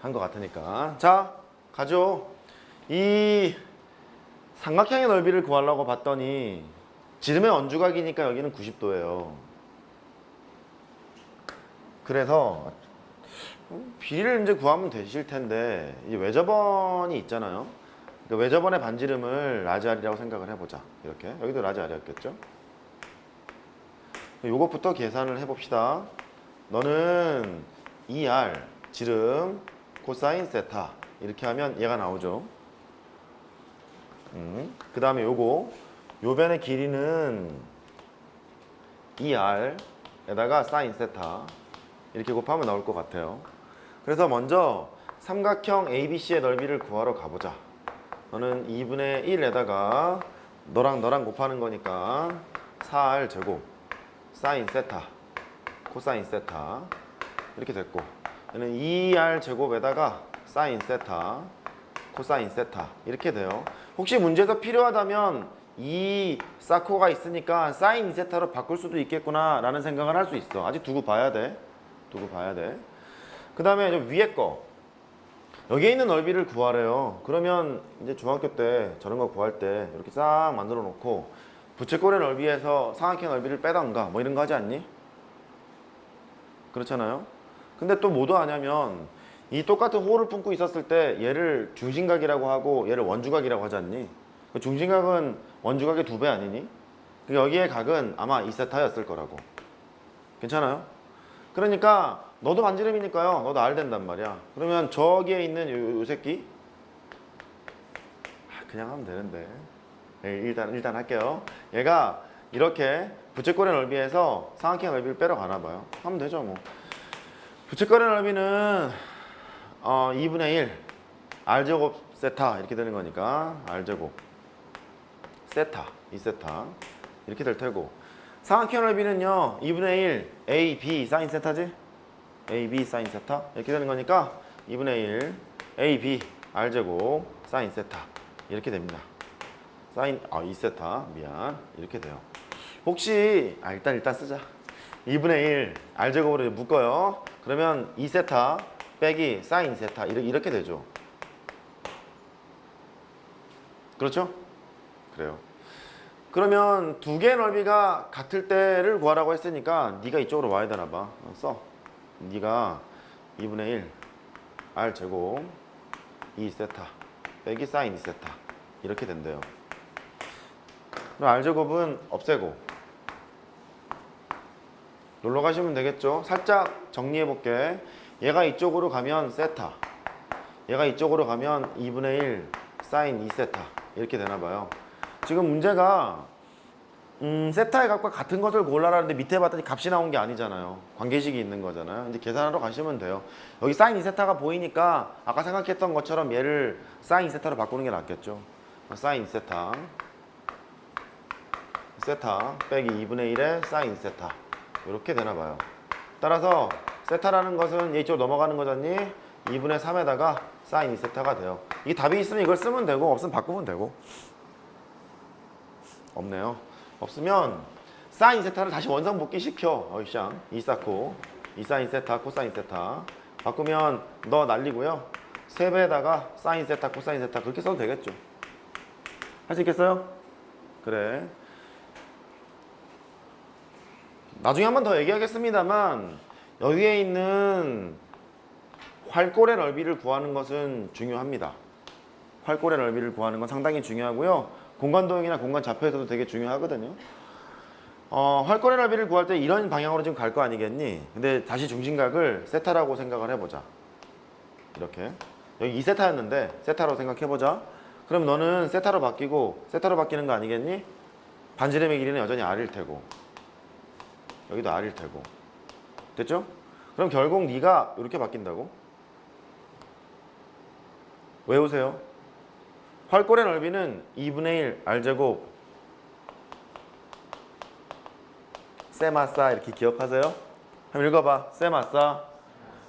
한 것 같으니까. 자, 가죠. 이 삼각형의 넓이를 구하려고 봤더니 지름의 원주각이니까 여기는 90도예요. 그래서 비를 이제 구하면 되실 텐데 이 외접원이 있잖아요. 그 외접원의 반지름을 라지알이라고 생각을 해보자. 이렇게 여기도 라지알이었겠죠. 요것부터 계산을 해봅시다. 너는 2r 지름 코사인 세타 이렇게 하면 얘가 나오죠. 음, 그 다음에 요거 요 변의 길이는 2r에다가 사인 세타 이렇게 곱하면 나올 것 같아요. 그래서 먼저 삼각형 ABC의 넓이를 구하러 가보자. 너는 2분의 1에다가 너랑 너랑 곱하는 거니까 4r 제곱 사인 세타 코사인 세타 이렇게 됐고 얘는 2r 제곱에다가 사인 세타 코사인 세타 이렇게 돼요. 혹시 문제에서 필요하다면 이 사코가 있으니까 사인 세타로 바꿀 수도 있겠구나 라는 생각을 할 수 있어. 아직 두고 봐야 돼. 두고 봐야 돼. 그 다음에 위에 거. 여기에 있는 넓이를 구하래요. 그러면 이제 중학교 때 저런 거 구할 때 이렇게 싹 만들어 놓고 부채꼴의 넓이에서 삼각형 넓이를 빼던가 뭐 이런 거 하지 않니? 그렇잖아요. 근데 또 뭐도 하냐면 이 똑같은 호를 품고 있었을 때 얘를 중심각이라고 하고 얘를 원주각이라고 하지 않니? 그 중심각은 원주각의 두 배 아니니? 그 여기에 각은 아마 2세타였을 거라고. 괜찮아요? 그러니까 너도 반지름이니까요. 너도 R 된단 말이야. 그러면 저기에 있는 요, 요 새끼 아, 그냥 하면 되는데. 네, 일단 일단 할게요. 얘가 이렇게 부채꼴의 넓이에서 삼각형 넓이를 빼러 가나 봐요. 하면 되죠, 뭐. 부채꼴의 넓이는 어, 2분의 1 R 제곱 세타 이렇게 되는 거니까 R 제곱 세타 2세타 이렇게 될 테고. 삼각형 넓이는요 2분의 1 A, B 사인 세타지? A, B 사인 세타 이렇게 되는 거니까 2분의 1 A, B R 제곱 사인 세타 이렇게 됩니다. 사인 아 2세타 미안 이렇게 돼요. 혹시 아 일단 일단 쓰자. 2분의 1 R 제곱으로 묶어요 그러면 2세타 빼기 사인 세타 이렇게, 되죠 그렇죠? 그래요. 그러면 두 개의 넓이가 같을 때를 구하라고 했으니까 네가 이쪽으로 와야 되나 봐. 어, 써. 네가 2분의 1 r 제곱 2세타 빼기 사인 2세타 이렇게 된대요. 그럼 r 제곱은 없애고 놀러 가시면 되겠죠. 살짝 정리해 볼게. 얘가 이쪽으로 가면 세타. 얘가 이쪽으로 가면 2분의 1 사인 2세타 이렇게 되나 봐요. 지금 문제가 음, 세타의 값과 같은 것을 골라라는데 밑에 봤더니 값이 나온 게 아니잖아요. 관계식이 있는 거잖아요. 이제 계산하러 가시면 돼요. 여기 사인 2세타가 보이니까 아까 생각했던 것처럼 얘를 사인 2세타로 바꾸는 게 낫겠죠. 사인 2세타 세타 빼기 2분의 1의 사인 세타 이렇게 되나 봐요. 따라서 세타라는 것은 얘 이쪽으로 넘어가는 거잖니? 2분의 3에다가 사인 2세타가 돼요. 이 답이 있으면 이걸 쓰면 되고 없으면 바꾸면 되고 없네요. 없으면 사인 세타를 다시 원상 복귀시켜. 어이샹 2사코 2사인 세타 코사인 세타 바꾸면 너 날리고요. 3배에다가 사인 세타 코사인 세타 그렇게 써도 되겠죠. 할 수 있겠어요? 그래. 나중에 한 번 더 얘기하겠습니다만 여기에 있는 활골의 넓이를 구하는 것은 중요합니다. 활골의 넓이를 구하는 건 상당히 중요하고요. 공간 도형이나 공간 좌표에서도 되게 중요하거든요. 어, 활골의 넓이를 구할 때 이런 방향으로 지금 갈 거 아니겠니? 근데 다시 중심각을 세타라고 생각을 해보자. 이렇게. 여기 2세타였는데 세타로 생각해보자. 그럼 너는 세타로 바뀌고 세타로 바뀌는 거 아니겠니? 반지름의 길이는 여전히 R일 테고 여기도 R일 테고 됐죠? 그럼 결국 네가 이렇게 바뀐다고? 외우세요. 활골의 넓이는 2분의 1 R제곱 세마사 이렇게 기억하세요? 한번 읽어봐. 세마사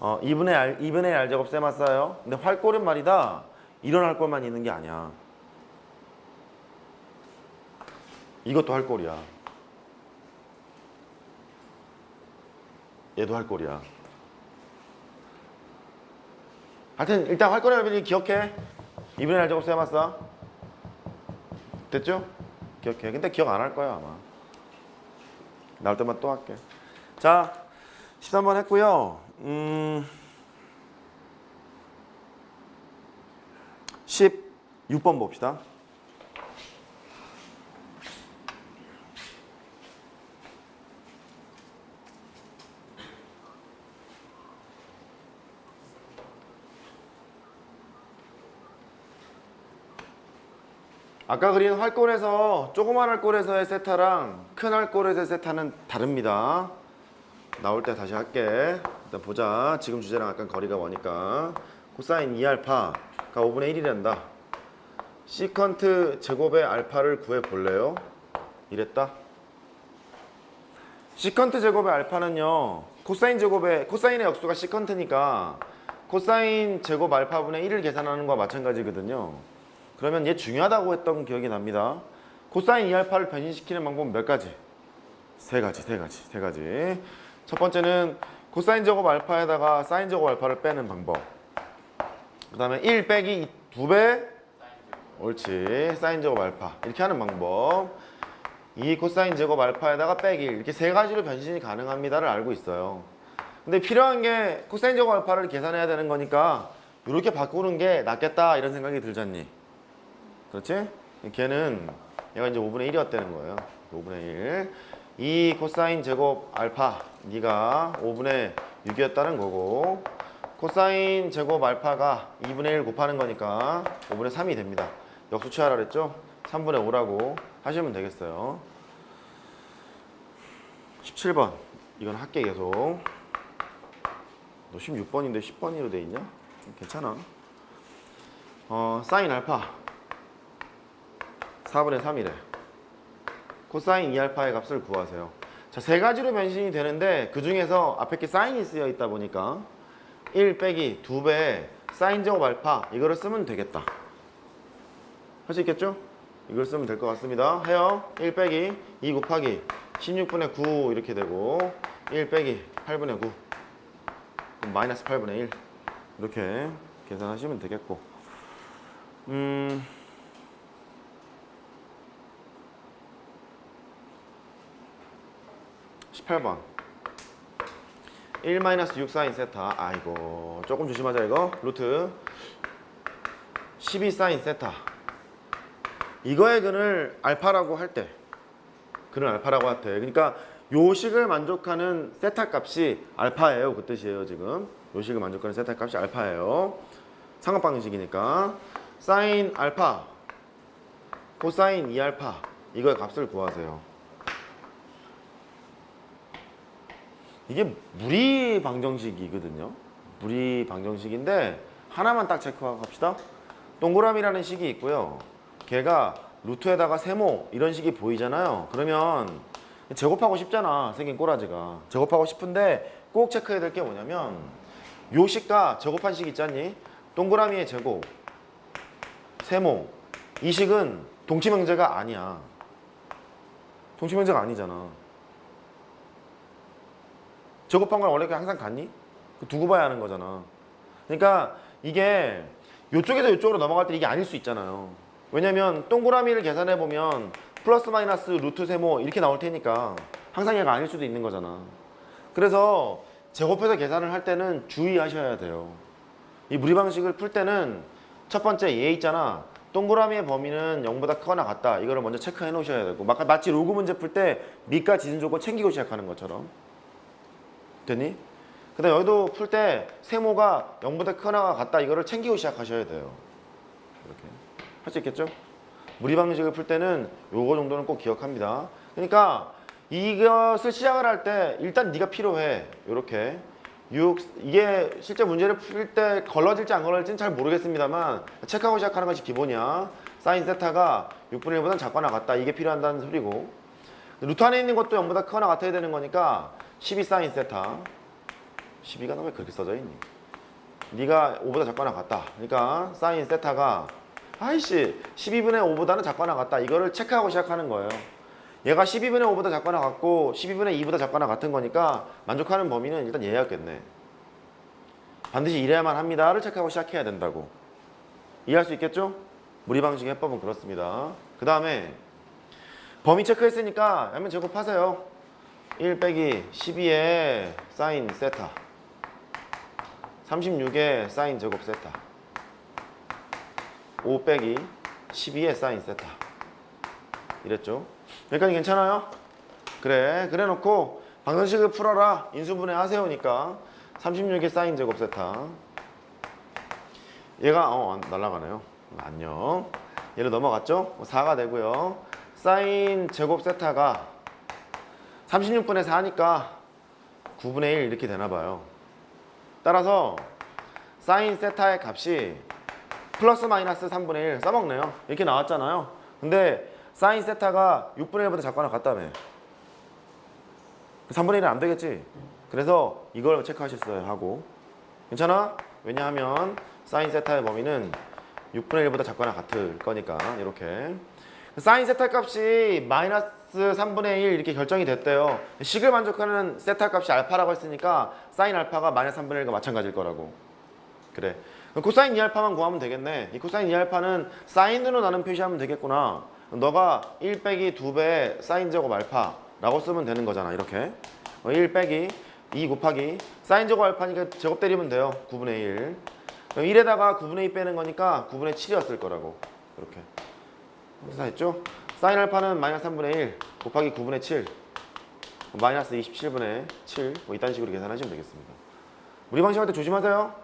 어, 2분의 R, 2분의 1 R제곱 세마사요. 근데 활골은 말이다. 이런 활골만 있는 게 아니야. 이것도 활골이야. 얘도 활골이야. 하여튼 일단 활권의 넓이를 기억해. 2분의 1 제곱 세봤어. 됐죠? 기억해. 근데 기억 안 할 거야 아마. 나올 때만 또 할게. 자 13번 했고요. 음 16번 봅시다 아까 그린 활골에서 조그만 활골에서의 세타랑 큰 활골에서의 세타는 다릅니다. 나올 때 다시 할게. 일단 보자. 지금 주제랑 약간 거리가 머니까 코사인 2알파가 5분의 1이란다. 시컨트 제곱의 알파를 구해 볼래요? 이랬다. 시컨트 제곱의 알파는요. 코사인 제곱의 코사인의 역수가 시컨트니까 코사인 제곱 알파분의 1을 계산하는 거와 마찬가지거든요. 그러면 얘 중요하다고 했던 기억이 납니다. 코사인 2알파를 변신시키는 방법은 몇 가지? 세 가지, 세 가지, 세 가지. 첫 번째는 코사인 제곱 알파에다가 사인 제곱 알파를 빼는 방법. 그 다음에 1 빼기 2배 옳지. 사인 제곱 알파. 이렇게 하는 방법. 이 코사인 제곱 알파에다가 빼기 이렇게 세 가지로 변신이 가능합니다를 알고 있어요. 근데 필요한 게 코사인 제곱 알파를 계산해야 되는 거니까 이렇게 바꾸는 게 낫겠다 이런 생각이 들잖니. 그렇지? 걔는 얘가 이제 5분의 1이었다는 거예요. 5분의 1. 이 코사인 제곱 알파 네가 5분의 6이었다는 거고 코사인 제곱 알파가 2분의 1 곱하는 거니까 5분의 3이 됩니다. 역수 취하라 그랬죠? 3분의 5라고 하시면 되겠어요. 17번. 이건 할게 계속. 너 16번인데 10번으로 돼 있냐? 괜찮아. 어, 사인 알파 4분의 3이래. 코사인 2알파의 값을 구하세요. 자, 세 가지로 변신이 되는데 그 중에서 앞에 게 사인이 쓰여 있다 보니까 1 빼기 2배 사인 제곱 알파 이거를 쓰면 되겠다. 할 수 있겠죠? 이걸 쓰면 될 것 같습니다. 해요. 1 빼기 2 곱하기 16분의 9 이렇게 되고 1 빼기 8분의 9 그럼 마이너스 8분의 1 이렇게 계산하시면 되겠고 음... 18번. 1-6 사인 세타. 아이고 조금 조심하자 이거. 루트. 12 사인 세타. 이거의 근을 알파라고 할 때 근을 알파라고 할 때. 그러니까 요 식을 만족하는 세타 값이 알파예요. 그 뜻이에요 지금. 요 식을 만족하는 세타 값이 알파예요. 상업 방식이니까. 사인 알파 코사인 2알파. 이거의 값을 구하세요 이게 무리 방정식이거든요. 무리 방정식인데 하나만 딱 체크하고 갑시다. 동그라미라는 식이 있고요. 걔가 루트에다가 세모 이런 식이 보이잖아요. 그러면 제곱하고 싶잖아. 생긴 꼬라지가. 제곱하고 싶은데 꼭 체크해야 될 게 뭐냐면 요 식과 제곱한 식 있잖니? 동그라미의 제곱, 세모. 이 식은 동치명제가 아니야. 동치명제가 아니잖아. 제곱한 건 원래 항상 같니? 그 두고 봐야 하는 거잖아. 그러니까 이게 이쪽에서 이쪽으로 넘어갈 때 이게 아닐 수 있잖아요. 왜냐면 동그라미를 계산해 보면 플러스 마이너스 루트 세모 이렇게 나올 테니까 항상 얘가 아닐 수도 있는 거잖아. 그래서 제곱해서 계산을 할 때는 주의하셔야 돼요. 이 무리 방식을 풀 때는 첫 번째 얘 있잖아. 동그라미의 범위는 0보다 크거나 같다. 이거를 먼저 체크해 놓으셔야 되고 마- 마치 로그 문제 풀 때 밑과 지진 조건 챙기고 시작하는 것처럼. 됐니? 그다음 여기도 풀 때 세모가 0보다 크거나 같다 이거를 챙기고 시작하셔야 돼요. 이렇게 할 수 있겠죠? 무리 방식을 풀 때는 요거 정도는 꼭 기억합니다. 그러니까 이것을 시작을 할 때 일단 네가 필요해. 요렇게 6 이게 실제 문제를 풀 때 걸러질지 안 걸러질지는 잘 모르겠습니다만 체크하고 시작하는 것이 기본이야. 사인 세타가 6분의 1보다 작거나 같다. 이게 필요한다는 소리고 루트 안에 있는 것도 0보다 크거나 같아야 되는 거니까 12 사인 세타 12가 너왜 그렇게 써져 있니? 네가 5보다 작거나 같다. 그러니까 사인 세타가 아이씨 12분의 5보다는 작거나 같다. 이거를 체크하고 시작하는 거예요. 얘가 12분의 5보다 작거나 같고 12분의 2보다 작거나 같은 거니까 만족하는 범위는 일단 얘였겠네. 반드시 이래야만 합니다를 체크하고 시작해야 된다고 이해할 수 있겠죠? 무리 방식의 해법은 그렇습니다. 그 다음에 범위 체크했으니까 양면 제곱하세요. 1 빼기 12에 사인 세타. 36에 사인 제곱 세타. 5 빼기 12에 사인 세타. 이랬죠? 여기까지 괜찮아요? 그래 그래 놓고 방정식을 풀어라. 인수분해 하세요니까. 36에 사인 제곱 세타. 얘가 어 안- 날아가네요. 안녕. 얘를 넘어갔죠? 4가 되고요. 사인 제곱 세타가 36분의 4니까 9분의 1 이렇게 되나 봐요. 따라서 사인 세타의 값이 플러스 마이너스 3분의 1 써먹네요. 이렇게 나왔잖아요. 근데 사인 세타가 6분의 1보다 작거나 같다며. 3분의 1은 안 되겠지. 그래서 이걸 체크하셨어야 하고. 괜찮아? 왜냐하면 사인 세타의 범위는 6분의 1보다 작거나 같을 거니까 이렇게 사인 세타 값이 마이너스 3분의 1 이렇게 결정이 됐대요. 식을 만족하는 세타 값이 알파라고 했으니까 사인 알파가 마이너스 3분의 1과 마찬가지일 거라고. 그래. 코사인 2알파만 구하면 되겠네. 이 코사인 2알파는 사인으로 나눈 표시하면 되겠구나. 너가 1 빼기 2배 사인 제곱 알파 라고 쓰면 되는 거잖아. 이렇게. 어, 1 빼기 2 곱하기 사인 제곱 알파니까 제곱 때리면 돼요. 9분의 1 그럼 1에다가 9분의 2 빼는 거니까 9분의 7이었을 거라고. 이렇게 다 했죠? 사인 알파는 마이너스 3분의 1 곱하기 9분의 7 마이너스 27분의 7 뭐 이딴 식으로 계산하시면 되겠습니다. 우리 방식할 때 조심하세요